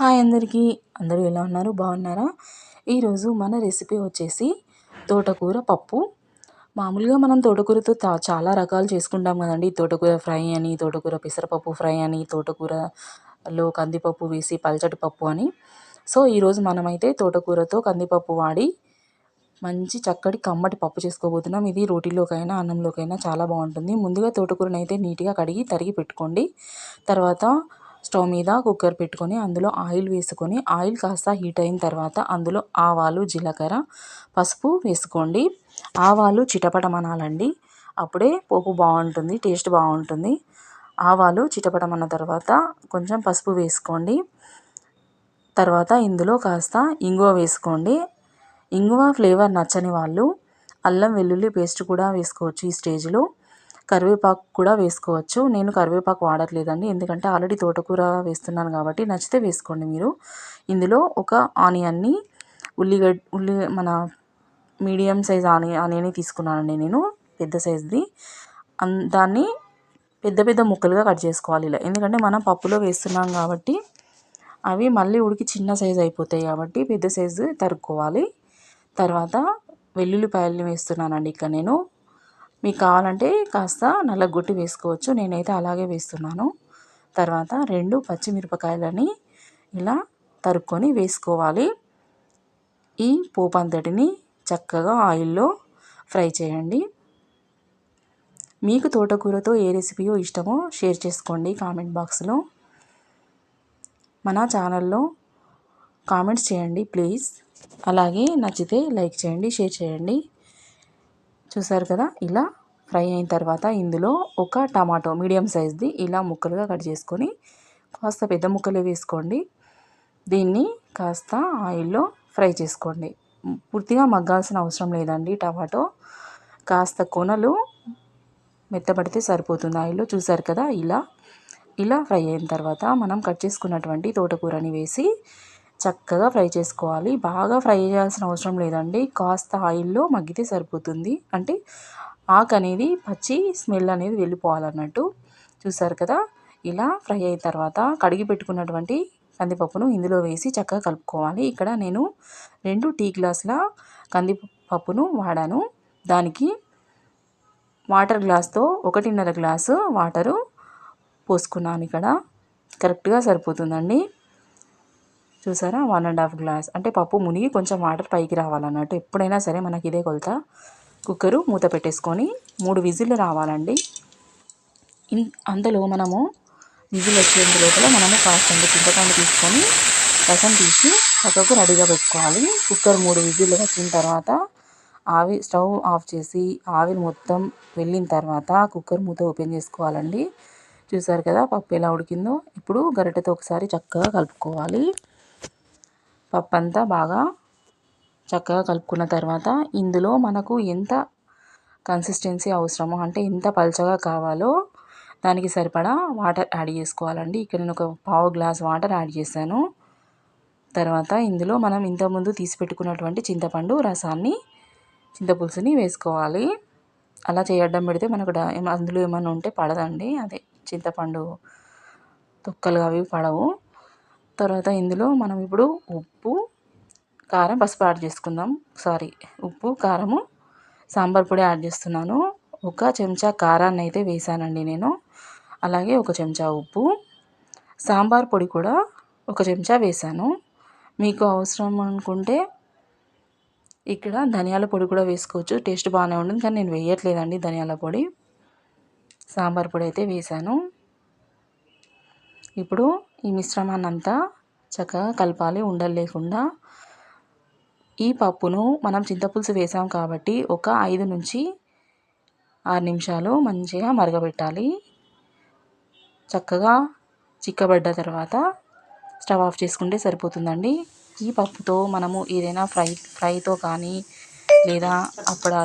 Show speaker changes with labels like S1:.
S1: Hi అందరికీ. అందరూ ఎలా ఉన్నారు? బాగున్నారా? ఈరోజు మన రెసిపీ వచ్చేసి తోటకూర పప్పు. మామూలుగా మనం తోటకూరతో చాలా రకాలు చేసుకుంటాం కదండి. తోటకూర ఫ్రై అని తోటకూర పెసరపప్పు ఫ్రై అని తోటకూరలో కందిపప్పు వేసి పల్చటి పప్పు అని. సో ఈరోజు మనమైతే తోటకూరతో కందిపప్పు వాడి మంచి చక్కటి కమ్మటి పప్పు చేసుకోబోతున్నాం. ఇది రోటీలోకైనా అన్నంలోకైనా చాలా బాగుంటుంది. ముందుగా తోటకూరనైతే నీట్గా కడిగి తరిగి పెట్టుకోండి. తర్వాత స్టవ్ మీద కుక్కర్ పెట్టుకొని అందులో ఆయిల్ వేసుకొని ఆయిల్ కాస్త హీట్ అయిన తర్వాత అందులో ఆవాలు జీలకర్ర పసుపు వేసుకోండి. ఆవాలు చిటపటమనాలండి. అప్పుడే పోపు బాగుంటుంది టేస్ట్ బాగుంటుంది. ఆవాలు చిటపటమన్న తర్వాత కొంచెం పసుపు వేసుకోండి. తర్వాత ఇందులో కాస్త ఇంగువ వేసుకోండి. ఇంగువ ఫ్లేవర్ నచ్చని వాళ్ళు అల్లం వెల్లుల్లి పేస్ట్ కూడా వేసుకోవచ్చు ఈ స్టేజ్లో. కరివేపాకు కూడా వేసుకోవచ్చు. నేను కరివేపాకు వాడట్లేదండి. ఎందుకంటే ఆల్రెడీ తోటకూర వేస్తున్నాను కాబట్టి నచ్చితే వేసుకోండి మీరు. ఇందులో ఒక ఆనియన్ని ఉల్లిగడ్డ ఉల్లి మన మీడియం సైజ్ ఆనియన్ ఆనియన్ని తీసుకున్నానండి నేను పెద్ద సైజ్ది. దాన్ని పెద్ద పెద్ద ముక్కలుగా కట్ చేసుకోవాలి ఇలా. ఎందుకంటే మనం పప్పులో వేస్తున్నాం కాబట్టి అవి మళ్ళీ ఉడికి చిన్న సైజు అయిపోతాయి కాబట్టి పెద్ద సైజు తరుక్కోవాలి. తర్వాత వెల్లుల్లిపాయలు వేస్తున్నానండి ఇక్కడ నేను. మీకు కావాలంటే కాస్త నల్ల గుట్టి వేసుకోవచ్చు. నేనైతే అలాగే వేస్తున్నాను. తర్వాత రెండు పచ్చిమిరపకాయలని ఇలా తరుక్కొని వేసుకోవాలి. ఈ పోపు అంతటిని చక్కగా ఆయిల్లో ఫ్రై చేయండి. మీకు తోటకూరతో ఏ రెసిపీయో ఇష్టమో షేర్ చేసుకోండి కామెంట్ బాక్స్లో. మన ఛానల్లో కామెంట్స్ చేయండి ప్లీజ్. అలాగే నచ్చితే లైక్ చేయండి షేర్ చేయండి. చూసారు కదా? ఇలా ఫ్రై అయిన తర్వాత ఇందులో ఒక టమాటో మీడియం సైజ్ది ఇలా ముక్కలుగా కట్ చేసుకొని కాస్త పెద్ద ముక్కలే వేసుకోండి. దీన్ని కాస్త ఆయిల్లో ఫ్రై చేసుకోండి. పూర్తిగా మగ్గాల్సిన అవసరం లేదండి టమాటో. కాస్త కొనలు మెత్తబడితే సరిపోతుంది ఆయిల్లో. చూసారు కదా? ఇలా ఇలా ఫ్రై అయిన తర్వాత మనం కట్ చేసుకున్నటువంటి తోటకూరని వేసి చక్కగా ఫ్రై చేసుకోవాలి. బాగా ఫ్రై చేయాల్సిన అవసరం లేదండి. కాస్త ఆయిల్లో మగ్గితే సరిపోతుంది. అంటే ఆకు అనేది పచ్చి స్మెల్ అనేది వెళ్ళిపోవాలన్నట్టు. చూసారు కదా? ఇలా ఫ్రై అయిన తర్వాత కడిగి పెట్టుకున్నటువంటి కందిపప్పును ఇందులో వేసి చక్కగా కలుపుకోవాలి. ఇక్కడ నేను రెండు టీ గ్లాసుల కందిపప్పును వాడాను. దానికి వాటర్ గ్లాస్తో ఒకటిన్నర గ్లాసు వాటరు పోసుకున్నాను ఇక్కడ. కరెక్ట్గా సరిపోతుందండి. చూసారా? వన్ అండ్ హాఫ్ గ్లాస్ అంటే పప్పు మునిగి కొంచెం వాటర్ పైకి రావాలన్నట్టు. ఎప్పుడైనా సరే మనకి ఇదే కొలత. కుక్కరు మూత పెట్టేసుకొని మూడు విజిల్లు రావాలండి. అందులో మనము విజిల్ వచ్చేంత లోపల మనము కాస్తంత చింతపండు తీసుకొని రసం తీసి పక్కకు రెడీగా పెట్టుకోవాలి. కుక్కర్ మూడు విజిల్లు వచ్చిన తర్వాత ఆవి స్టవ్ ఆఫ్ చేసి ఆవిరి మొత్తం వెళ్ళిన తర్వాత కుక్కర్ మూత ఓపెన్ చేసుకోవాలండి. చూసారు కదా? పప్పు ఎలా ఉడికిందో. ఇప్పుడు గరిటెతో ఒకసారి చక్కగా కలుపుకోవాలి. పప్పు అంతా బాగా చక్కగా కలుపుకున్న తర్వాత ఇందులో మనకు ఎంత కన్సిస్టెన్సీ అవసరమో అంటే ఎంత పలచగా కావాలో దానికి సరిపడా వాటర్ యాడ్ చేసుకోవాలండి. ఇక్కడ నేను ఒక పావు గ్లాస్ వాటర్ యాడ్ చేశాను. తర్వాత ఇందులో మనం ఇంతకుముందు తీసి పెట్టుకున్నటువంటి చింతపండు రసాన్ని చింతపులుసుని వేసుకోవాలి. అలా చేయడం పెడితే మనకు అందులో ఏమైనా ఉంటే పడదండి. అదే చింతపండు తొక్కలు అవి పడవు. తర్వాత ఇందులో మనం ఇప్పుడు ఉప్పు కారం పసుపు యాడ్ చేసుకుందాం. సారీ ఉప్పు కారము సాంబార్ పొడి యాడ్ చేస్తున్నాను. ఒక చెంచా కారాన్ని అయితే వేసానండి నేను. అలాగే ఒక చెంచా ఉప్పు సాంబార్ పొడి కూడా ఒక చెంచా వేసాను. మీకు అవసరం అనుకుంటే ఇక్కడ ధనియాల పొడి కూడా వేసుకోవచ్చు. టేస్ట్ బాగానే ఉంటుంది కానీ నేను వేయట్లేదండి ధనియాల పొడి. సాంబార్ పొడి అయితే వేసాను. ఇప్పుడు ఈ మిశ్రమాన్ని అంతా చక్కగా కలపాలి ఉండలు లేకుండా. ఈ పప్పును మనం చింతపులుసు వేసాం కాబట్టి ఒక ఐదు నుంచి ఆరు నిమిషాలు మంచిగా మరగబెట్టాలి. చక్కగా చిక్కబడ్డ తర్వాత స్టవ్ ఆఫ్ చేసుకుంటే సరిపోతుందండి. ఈ పప్పుతో మనము ఏదైనా ఫ్రై ఫ్రైతో కానీ లేదా అప్పడాలు